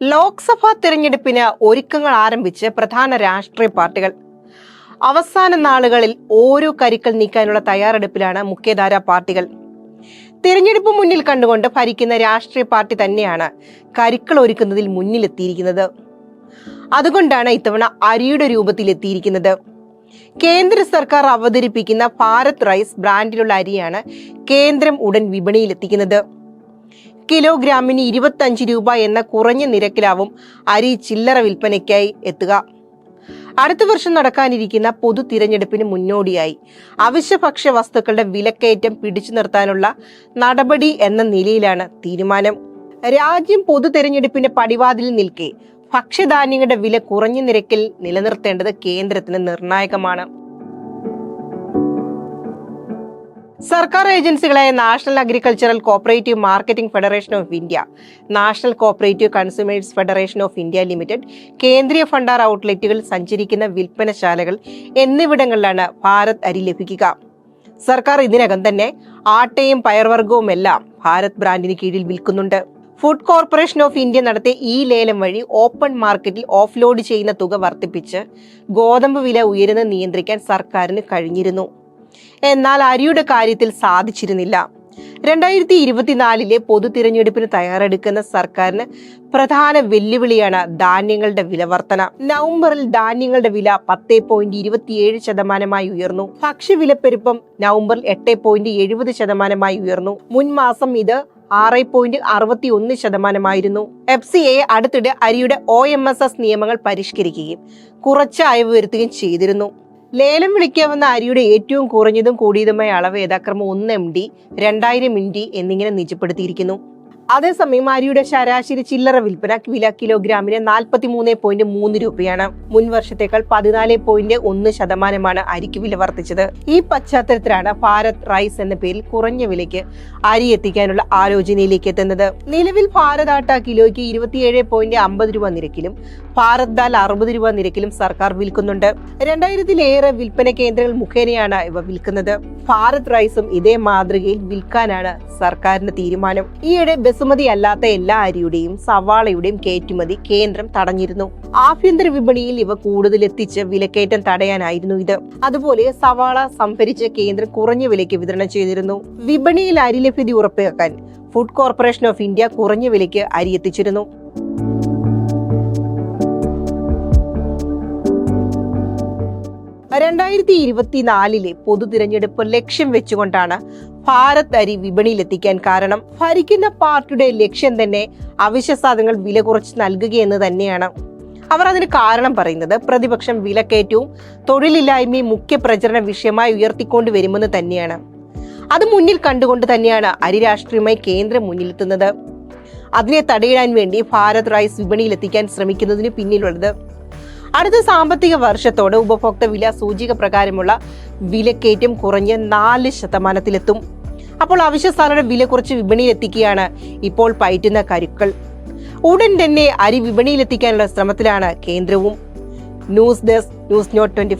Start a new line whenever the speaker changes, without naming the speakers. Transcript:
ലോക്സഭാ തിരഞ്ഞെടുപ്പിന് ഒരുക്കങ്ങൾ ആരംഭിച്ച് പ്രധാന രാഷ്ട്രീയ പാർട്ടികൾ. അവസാന നാളുകളിൽ ഓരോ കരുക്കൾ നീക്കാനുള്ള തയ്യാറെടുപ്പിലാണ് മുഖ്യധാര പാർട്ടികൾ. തിരഞ്ഞെടുപ്പ് മുന്നിൽ കണ്ടുകൊണ്ട് ഭരിക്കുന്ന രാഷ്ട്രീയ പാർട്ടി തന്നെയാണ് കരുക്കൾ ഒരുക്കുന്നതിൽ മുന്നിലെത്തിയിരിക്കുന്നത്. അതുകൊണ്ടാണ് ഇത്തവണ അരിയുടെ രൂപത്തിൽ എത്തിയിരിക്കുന്നത് കേന്ദ്ര സർക്കാർ അവതരിപ്പിക്കുന്ന ഭാരത് റൈസ് ബ്രാൻഡിലുള്ള അരിയാണ് കേന്ദ്രം ഉടൻ വിപണിയിലെത്തിക്കുന്നത്. കിലോഗ്രാമിന് ഇരുപത്തഞ്ച് രൂപ എന്ന കുറഞ്ഞ നിരക്കിലാവും അരി ചില്ലറ വിൽപ്പനയ്ക്കായി എത്തുക. അടുത്ത വർഷം നടക്കാനിരിക്കുന്ന പൊതു തിരഞ്ഞെടുപ്പിന് മുന്നോടിയായി. അവശ്യഭക്ഷ്യ വസ്തുക്കളുടെ വിലക്കയറ്റം പിടിച്ചു നിർത്താനുള്ള നടപടി എന്ന നിലയിലാണ് തീരുമാനം. രാജ്യം പൊതു തിരഞ്ഞെടുപ്പിന്റെ പടിവാതിൽ നിൽക്കെ ഭക്ഷ്യധാന്യങ്ങളുടെ വില കുറഞ്ഞ നിരക്കിൽ നിലനിർത്തേണ്ടത് കേന്ദ്രത്തിന് നിർണായകമാണ്. സർക്കാർ ഏജൻസികളായ national agricultural cooperative marketing federation of India national cooperative consumers federation of India limited കേന്ദ്രീയ ഫണ്ടാർ ഔട്ട്ലെറ്റുകൾ സഞ്ചരിക്കുന്ന വിൽപ്പനശാലകൾ എന്നിവിടങ്ങളിലാണ് ഭാരത് അരി ലഭിക്കുക. സർക്കാർ ഇതിനകം തന്നെ ആട്ടയും പയർവർഗവും എല്ലാം ഭാരത് ബ്രാൻഡിന് കീഴിൽ വിൽക്കുന്നുണ്ട്. ഫുഡ് കോർപ്പറേഷൻ ഓഫ് ഇന്ത്യ നടത്തിയ ഈ ലേലം വഴി ഓപ്പൺ മാർക്കറ്റിൽ ഓഫ്ലോഡ് ചെയ്യുന്ന തുക വർദ്ധിപ്പിച്ച് ഗോതമ്പ് വില ഉയരുന്നത് നിയന്ത്രിക്കാൻ സർക്കാരിന് കഴിഞ്ഞിരുന്നു. എന്നാൽ അരിയുടെ കാര്യത്തിൽ സാധിച്ചിരുന്നില്ല. രണ്ടായിരത്തി ഇരുപത്തിനാലിലെ പൊതു തിരഞ്ഞെടുപ്പിന് തയ്യാറെടുക്കുന്ന സർക്കാരിന് പ്രധാന വെല്ലുവിളിയാണ് ധാന്യങ്ങളുടെ വില വർധന നവംബറിൽ ധാന്യങ്ങളുടെ വില പത്ത് പോയിന്റ് ഇരുപത്തിയേഴ് ശതമാനമായി ഉയർന്നു. ഭക്ഷ്യവിലപ്പെരുപ്പം നവംബറിൽ എട്ട് പോയിന്റ് എഴുപത് ശതമാനമായി ഉയർന്നു. മുൻ മാസം ഇത് ആറ് പോയിന്റ് അറുപത്തി ഒന്ന് ശതമാനമായിരുന്നു. എഫ് സി എ അടുത്തിടെ അരിയുടെ ഒ എം എസ് എസ് നിയമങ്ങൾ പരിഷ്കരിക്കുകയും കുറച്ച് അയവ് വരുത്തുകയും ചെയ്തിരുന്നു. ലേലം വിളിക്കാവുന്ന അരിയുടെ ഏറ്റവും കുറഞ്ഞതും കൂടിയതുമായ അളവ് യഥാക്രമം ഒന്ന് എം ഡി രണ്ടായിരം എം ഡി എന്നിങ്ങനെ നിജപ്പെടുത്തിയിരിക്കുന്നു. അതേസമയം അരിയുടെ ശരാശരി ചില്ലറ വിൽപ്പന വില കിലോഗ്രാമിന് നാൽപ്പത്തി മൂന്ന് പോയിന്റ് മൂന്ന് രൂപയാണ്. മുൻ വർഷത്തേക്കാൾ പതിനാല് പോയിന്റ് ഒന്ന് ശതമാനമാണ് അരിക്ക് വില വർദ്ധിച്ചത്. ഈ പശ്ചാത്തലത്തിലാണ് ഭാരത് റൈസ് എന്ന പേരിൽ കുറഞ്ഞ വിലയ്ക്ക് അരി എത്തിക്കാനുള്ള ആലോചനയിലേക്ക് എത്തുന്നത്. നിലവിൽ ഭാരത് ആട്ട കിലോയ്ക്ക് ഇരുപത്തിയേഴ് പോയിന്റ് അമ്പത് രൂപ നിരക്കിലും ഭാരത് ദാൽ അറുപത് രൂപ നിരക്കിലും സർക്കാർ വിൽക്കുന്നുണ്ട്. രണ്ടായിരത്തിലേറെ വിൽപ്പന കേന്ദ്രങ്ങൾ മുഖേനയാണ് ഇവ വിൽക്കുന്നത്. ഭാരത് റൈസും ഇതേ മാതൃകയിൽ വിൽക്കാനാണ് സർക്കാരിന്റെ തീരുമാനം. ഈയിടെ ബസുമതി അല്ലാത്ത എല്ലാ അരിയുടെയും സവാളയുടെയും കയറ്റുമതി കേന്ദ്രം തടഞ്ഞിരുന്നു. ആഭ്യന്തര വിപണിയിൽ ഇവ കൂടുതൽ എത്തിച്ച് വിലക്കയറ്റം തടയാനായിരുന്നു ഇത്. അതുപോലെ സവാള സംഭരിച്ച് കേന്ദ്രം കുറഞ്ഞ വിലയ്ക്ക് വിതരണം ചെയ്തിരുന്നു. വിപണിയിൽ അരി ലഭ്യത ഉറപ്പാക്കാൻ ഫുഡ് കോർപ്പറേഷൻ ഓഫ് ഇന്ത്യ കുറഞ്ഞ വിലയ്ക്ക് അരി എത്തിച്ചിരുന്നു. രണ്ടായിരത്തി ഇരുപത്തിനാലിലെ പൊതു തിരഞ്ഞെടുപ്പ് ലക്ഷ്യം വെച്ചുകൊണ്ടാണ് ഭാരത് അരി വിപണിയിലെത്തിക്കാൻ കാരണം ഭരിക്കുന്ന പാർട്ടിയുടെ ലക്ഷ്യം തന്നെ അവശ്യ സാധനങ്ങൾ വില കുറച്ച് നൽകുകയെന്ന് തന്നെയാണ്. അവർ അതിന് കാരണം പറയുന്നത് പ്രതിപക്ഷം വിലക്കയറ്റവും തൊഴിലില്ലായ്മയും മുഖ്യ പ്രചരണ വിഷയമായി ഉയർത്തിക്കൊണ്ട് വരുമെന്ന് തന്നെയാണ്. അത് മുന്നിൽ കണ്ടുകൊണ്ട് തന്നെയാണ് അരി രാഷ്ട്രീയമായി കേന്ദ്രം മുന്നിലെത്തുന്നത്. അതിനെ തടയിടാൻ വേണ്ടി ഭാരത് റൈസ് വിപണിയിലെത്തിക്കാൻ ശ്രമിക്കുന്നതിന് പിന്നിലുള്ളത് അടുത്ത സാമ്പത്തിക വർഷത്തോടെ ഉപഭോക്തൃ വില സൂചിക പ്രകാരമുള്ള വിലക്കയറ്റം കുറഞ്ഞ് നാല് ശതമാനത്തിലെത്തും. അപ്പോൾ അവശ്യ സാധനങ്ങളുടെ വില കുറച്ച് വിപണിയിലെത്തിക്കുകയാണ്. ഇപ്പോൾ പയറ്റുന്ന കരുക്കൾ. ഉടൻ തന്നെ അരി വിപണിയിലെത്തിക്കാനുള്ള ശ്രമത്തിലാണ് കേന്ദ്രവും. News desk news note twenty